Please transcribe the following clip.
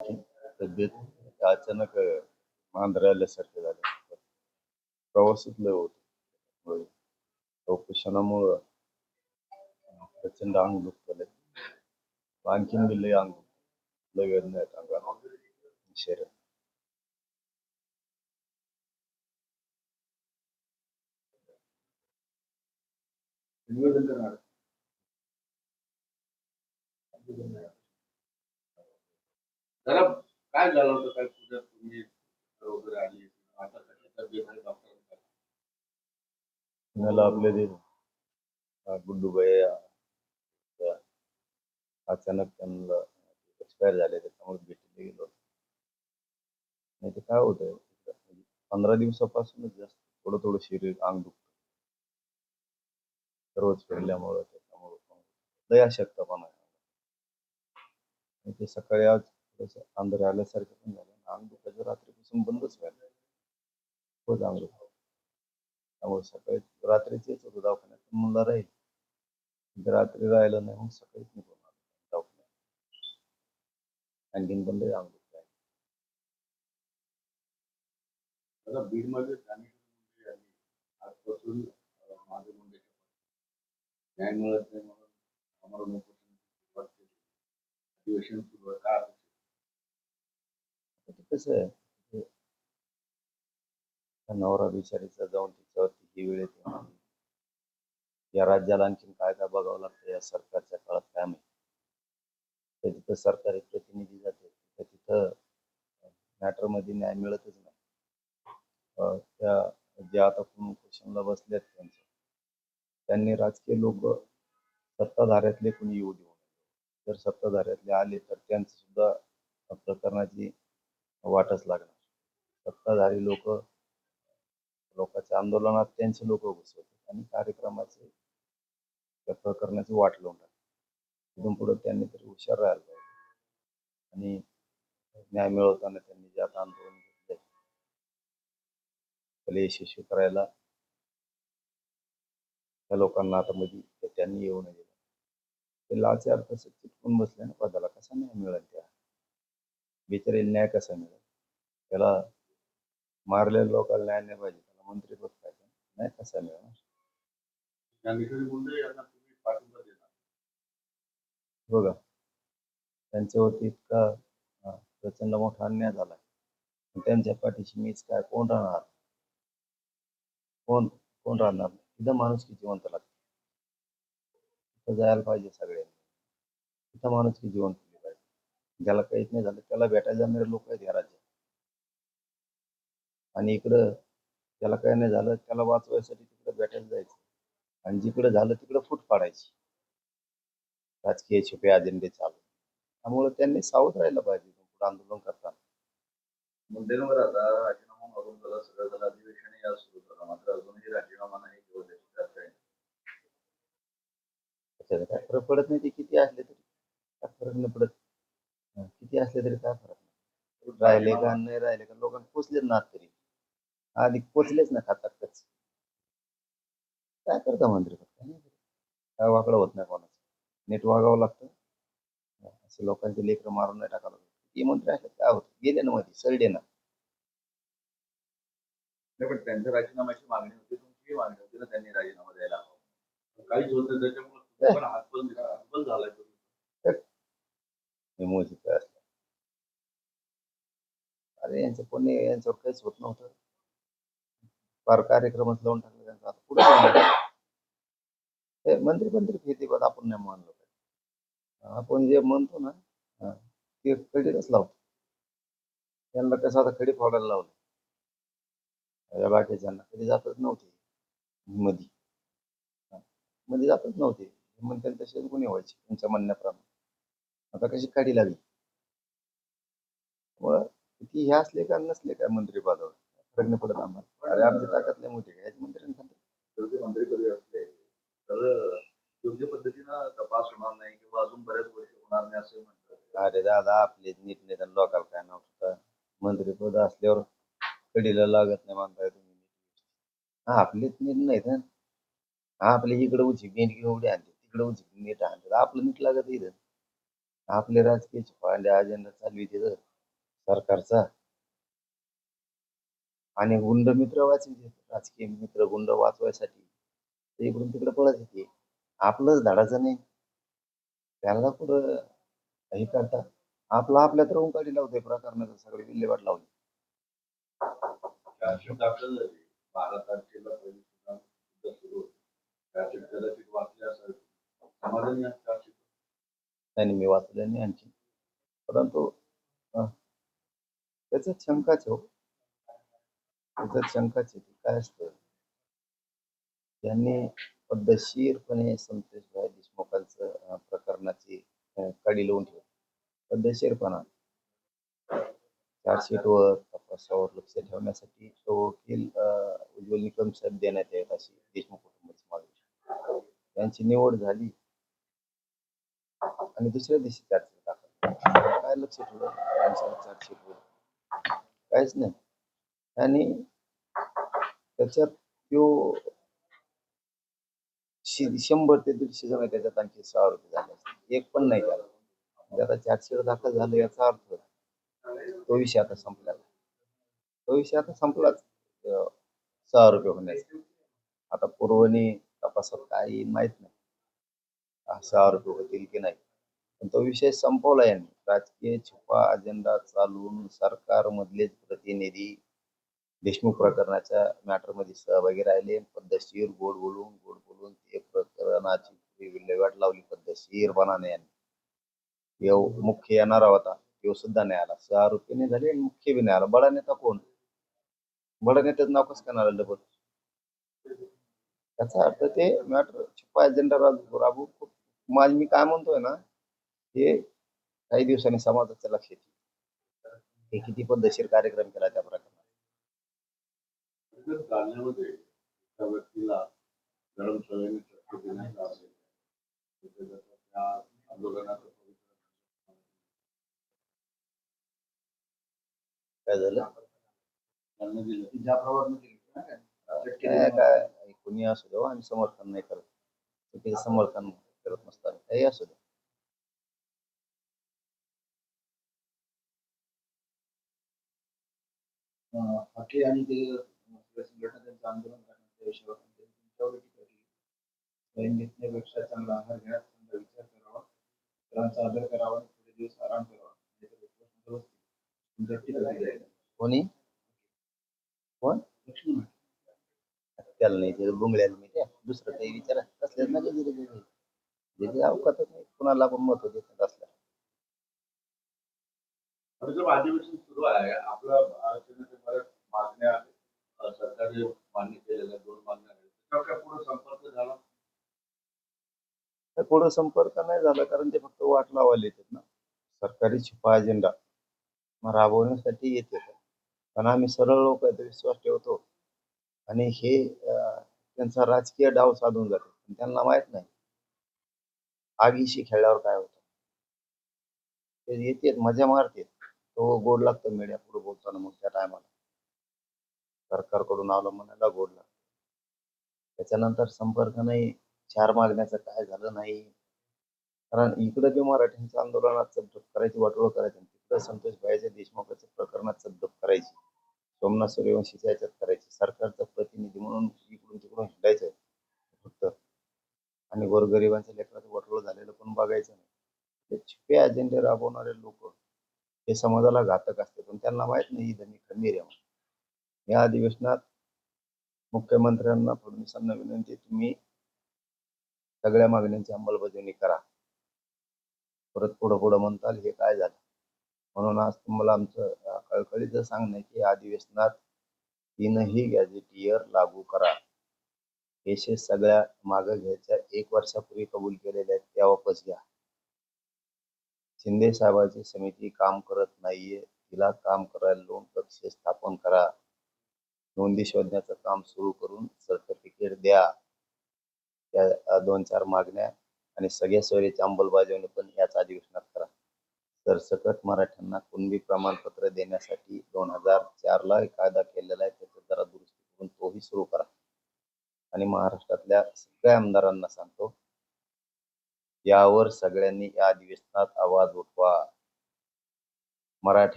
तब्येत अचानक मांजर आल्यासारखे झाले. प्रवासच लय होत. उपोषणामुळं प्रचंड अंग दुखतले आणखीन बी लय अंग लय वेदना आहेत अंगाला. शरीर निवेदन करणार. जरा काय झालं होतं? काय पुण्यात तुम्ही वगैरे आली? आता कशी तब्येत आहे डॉक्टर मला आपले ते गुड्डूबाई त्या अचानक त्यांना एक्सपायर झाले त्याच्यामुळे भेटले गेलो. नाही ते काय होत पंधरा दिवसापासूनच जास्त थोडं थोडं शरीर अंग दुखत. रोज फिरल्यामुळं त्याच्यामुळं लय अशक्तपणा आहे. ते सकाळी आज थोडंसं आंध्र आल्यासारखं पण झालं. आणि अंग दुखायचं रात्रीपासून बंदच व्हायला खूपच अंग त्यामुळे सकाळी रात्रीच येत होतो दवाखान्यात पण म्हणलं राहील. रात्री राहिलं नाही मग सकाळीच निघून आलो दवाखान्यात. आणखीन पण लय अंग दुखतंय आता बीडमध्ये ज्ञानेश्वर आजपासून माझे मुंडे न्याय मिळत नाही म्हणून आम्हाला अधिवेशन सुरू आहे. का? कसं आहे? नवरा बिचारीचा जाऊन तिच्यावरती ही वेळ येते या राज्याला आणखीन काय काय बघावं लागतं या सरकारच्या काळात काय माहिती? तर तिथं सरकारी प्रतिनिधी जाते तर तिथं मॅटरमध्ये न्याय मिळतच नाही. अं, त्या ज्या आता कोण क्वेश्चनला बसल्यात त्यांचं. त्यांनी राजकीय लोक सत्ताधाऱ्यातले कोणी येऊ देऊ जर सत्ताधाऱ्यातले आले तर त्यांचं सुद्धा प्रकरणाची वाटच लागणार. सत्ताधारी लोक लोकांच्या आंदोलनात त्यांचे लोक घुसवतात आणि कार्यक्रमाचे त्या प्रकरणाची वाट लावून टाकतात. तिथून पुढे त्यांनी तरी हुशार राहायला पाहिजे. आणि न्याय मिळवताना त्यांनी ज्यात आता आंदोलन घेतले त्याला यशस्वी करायला त्या लोकांना आता मध्ये ते त्यांनी येऊ नये. दिलं ते लाचे अर्थ चिटकून बसले ना पदाला कसा न्याय मिळेल त्या बिचारीला न्याय कसा मिळेल? त्याला मारलेल्या लोकांना न्याय नाही पाहिजे त्याला मंत्रीपद पाहिजे. न्याय कसा मिळणार बघा त्यांच्यावरती इतका प्रचंड मोठा अन्याय झाला. त्यांच्या पाठीशी मीच काय कोण राहणार? कोण कोण राहणार? तिथं माणूस की जिवंत लागते. तिथं जायला पाहिजे सगळ्यांनी. तिथं माणूस की जिवंत ज्याला काहीच नाही झालं त्याला भेटायला जाणारे लोक आहेत या राज्यात. आणि इकडं त्याला काही नाही झालं त्याला वाचवायसाठी तिकडे भेटायला जायचं. आणि जिकडे झालं तिकडे फूट पाडायची. राजकीय छुपे अजेंडे चालू. त्यामुळे त्यांनी सावध राहायला पाहिजे पुढे आंदोलन करताना. मुंडेंवर आता राजीनामा मागून झाला सगळं झालं अधिवेशन या सुरू झालं. मात्र अजूनही राजीनामा नाही किंवा त्याची चर्चा आहे. त्याच्यात काय फरक पडत नाही ते किती असले तरी. काय फरक नाही पडत. असले तरी काय फरक नाही. राहिले का नाही राहिले का लोकांना पोचलेच ना तरी. आधी पोचलेच ना खातातच काय करता मंत्री काय. काय वाकडं होत नाही कोणाचं. नीट वागावं लागतं. असे लोकांचे लेकरं मारून नाही टाकावं लागतं. किती मंत्री असले काय होतं? गेले ना मध्ये सरडे ना. पण त्यांच्या राजीनाम्याची मागणी होती तुमची मागणी होती ना त्यांनी राजीनामा द्यायला हवा. काहीच होत नाही त्याच्यामुळे हातबल झालाय असलं अरे यांचं कोणी यांच्यावर काहीच होत नव्हतं. फार कार्यक्रमच लावून टाकले त्यांचा. आता पुढे हे मंत्री मंत्री पण आपण नाही मानलो. पाहिजे आपण जे म्हणतो ना हा, ते कधीच लावतो. त्यांना कसं आता खडी फोडायला लावलं? या बाकीच्यांना. कधी जातच नव्हते. मधी. हा, मध्ये जातच नव्हते. म्हणते तसेच गुन्हे व्हायचे त्यांच्या म्हणण्याप्रमाणे. आता कशी काढी लागली? मग किती हे असले का नसले काय मंत्री पदावर? नाही पडत आम्हाला. अरे आमची ताकद नाही मोठी ह्याची मंत्री ते मंत्री असले? तर योग्य पद्धतीनं तपास होणार नाही किंवा अजून बऱ्याच वर्ष होणार नाही असं म्हणतात. अरे दादा आपले नीट निदान लोकांना काय नव्हतं मंत्रीपद असल्यावर कडीला लागत नाही म्हणताय तुम्ही. हा आपलेच नीट नाहीत ना. हा आपले इकडे उची मेंढकी एवढी आणते तिकडे उची नीट आणते. आपलं नीट लागत इथं. आपले राजकीय पांड्या अजेंडा चालू आहे तिथं. सरकारचा. आणि गुंड मित्र वाचवले राजकीय मित्र गुंड वाचवायसाठी ते इकडून तिकडे पळत येते. आपलंच धाडाचं नाही. त्याला कुठं हे करता? आपला आपल्या तर उंकाडी लावतोय प्रकरणाचं सगळे विल्हेवाट लावली बारा तारखेला मी वाचलं नाही आणखी. परंतु त्याच्यात शंकाच हो. त्याच्यात शंकाच आहे काय असतं? त्यांनी पद्धतशीरपणे संतोषभाई देशमुखांचं प्रकरणाची अं, कडी लावून ठेवली. पद्धतशीरपणा. चार्जशीटवर तपासावर लक्ष ठेवण्यासाठी तो वकील उज्ज्वल निकम साहेब देण्यात येत अशी देशमुख कुटुंबाची मागणी. त्यांची निवड झाली. आणि दुसऱ्या दिवशी चार्जशीट दाखल. काय लक्ष ठेवलं? त्यांच्या चार्जशीटवर काहीच नाही. आणि त्याच्यात तो शंभर ते दीडशे जण त्याच्यात आणखी सहा रुपये झाले एक पण नाही झाला. म्हणजे आता दाखल झालं याचा अर्थ तो विषय आता संपलेला तो विषय आता संपलाच. सहा रुपये होण्याचा. आता पुरवणी तपासात काही माहीत नाही. सहा रुपये होतील की नाही. पण तो विषय संपवला यांनी. राजकीय छुपा अजेंडा चालवून सरकारमधलेच प्रतिनिधी देशमुख प्रकरणाच्या मॅटरमध्ये सहभागी राहिले. पद्धतशीर गोड बोलून गोड बोलून ते प्रकरणाची विल्हेवाट लावली. पद्धतशीरपणाने यांनी. येऊ मुख्य येणारा होता तो सुद्धा नाही आला. सहा रुपये झाले आणि मुख्य बी नाही आला. बडा नेता कोण? बडा नेत्याचं नाव कसं करणार डबल त्याचा अर्थ ते मॅटर छुपा अजेंडा राबू खूप माझ मी काय म्हणतोय ना हे काही दिवसांनी समाजाच्या लक्षात येईल हे किती पद्धतशीर कार्यक्रम केला त्या प्रकारे व्यक्तीला गरम सवयीने त्या आंदोलनाचं काय झालं? काय कोणी असू द्या हो, आम्ही समर्थन नाही करत. चुकीचं समर्थन करत नसताना. काही असू द्या फाके आणि ते संघटना त्यांचं आंदोलन करण्याच्या विषयावर त्यांनी तुमच्यावर टीका केली. स्वयं घेतण्यापेक्षा चांगला आहार घ्या चांगला विचार करावा. इतरांचा आदर करावा थोडे दिवस आराम करावा. टीका केली आहे. कोणी? कोण. त्याला नाही ते बुंगळ्याला मी त्या दुसरं काही विचारा असल्याच ना कधी अवकातच नाही. कुणाला पण मत देत असल्या अधिवेशन सुरू आहे आपलं बऱ्याच मागण्या सरकारने मान्य केलेल्या दोन मागण्या त्याच्यावर काय पुढे संपर्क झाला? पुढे संपर्क नाही झाला कारण ते फक्त वाट लावायला येतात ना. सरकारी छुपा अजेंडा मग राबवण्यासाठी येते पण आम्ही सरळ लोक आहेत विश्वास ठेवतो. आणि हे त्यांचा राजकीय डाव साधून जाते. पण त्यांना माहीत नाही. आगीशी खेळल्यावर काय होतं? ते येतेत मजा मारतेत. तो गोड लागतो मीडिया पुढे बोलताना मग त्या टायमाला सरकारकडून आलं म्हणायला गोड लागतं. त्याच्यानंतर संपर्क नाही चार मागण्याचं काय झालं नाही. कारण इकडं बी मराठ्यांच्या आंदोलनात चपडप करायची वाटोळ करायची तिकडं संतोष भाईच्या देशमुखाच्या प्रकरणात चपडप करायची. सोमनाथ सूर्यवंशीच्या याच्यात करायची. सरकारचा प्रतिनिधी म्हणून इकडून तिकडून हिंडायचं फक्त. आणि गोरगरिबांच्या लेकराचं वाटोळ झालेलं पण बघायचं नाही. ते छुपे अजेंडे राबवणारे लोक हे समाजाला घातक असते. पण त्यांना माहीत नाही धनी खमीर आहे म्हणून. या अधिवेशनात मुख्यमंत्र्यांना फडणवीसांना विनंती तुम्ही सगळ्या मागण्यांची अंमलबजावणी करा. परत पुढं पुढं म्हणताल हे काय झालं? म्हणून आज तुम्हाला आमचं कळकळीचं सांगणं की या अधिवेशनात तीनही गॅझेटियर लागू करा. केसेस सगळ्या मागं घ्यायच्या एक वर्षापूर्वी कबूल केलेल्या आहेत त्या वापस घ्या. शिंदे साहेबांची समिती काम करत नाहीये. तिला काम करायला लोन कक्ष स्थापन करा. नोंदी शोधण्याचं काम सुरू करून सर्टिफिकेट द्या. त्या दोन चार मागण्या आणि सगळ्या सोयीची अंमलबजावणी पण याच अधिवेशनात करा. सरसकट मराठ्यांना कुणबी प्रमाणपत्र देण्यासाठी दोन हजार चारला कायदा केलेला आहे. त्याचा जरा दुरुस्ती करून तोही सुरू करा. आणि महाराष्ट्रातल्या सगळ्या आमदारांना सांगतो यावर सगळ्यांनी या अधिवेशनात आवाज उठवा. मराठी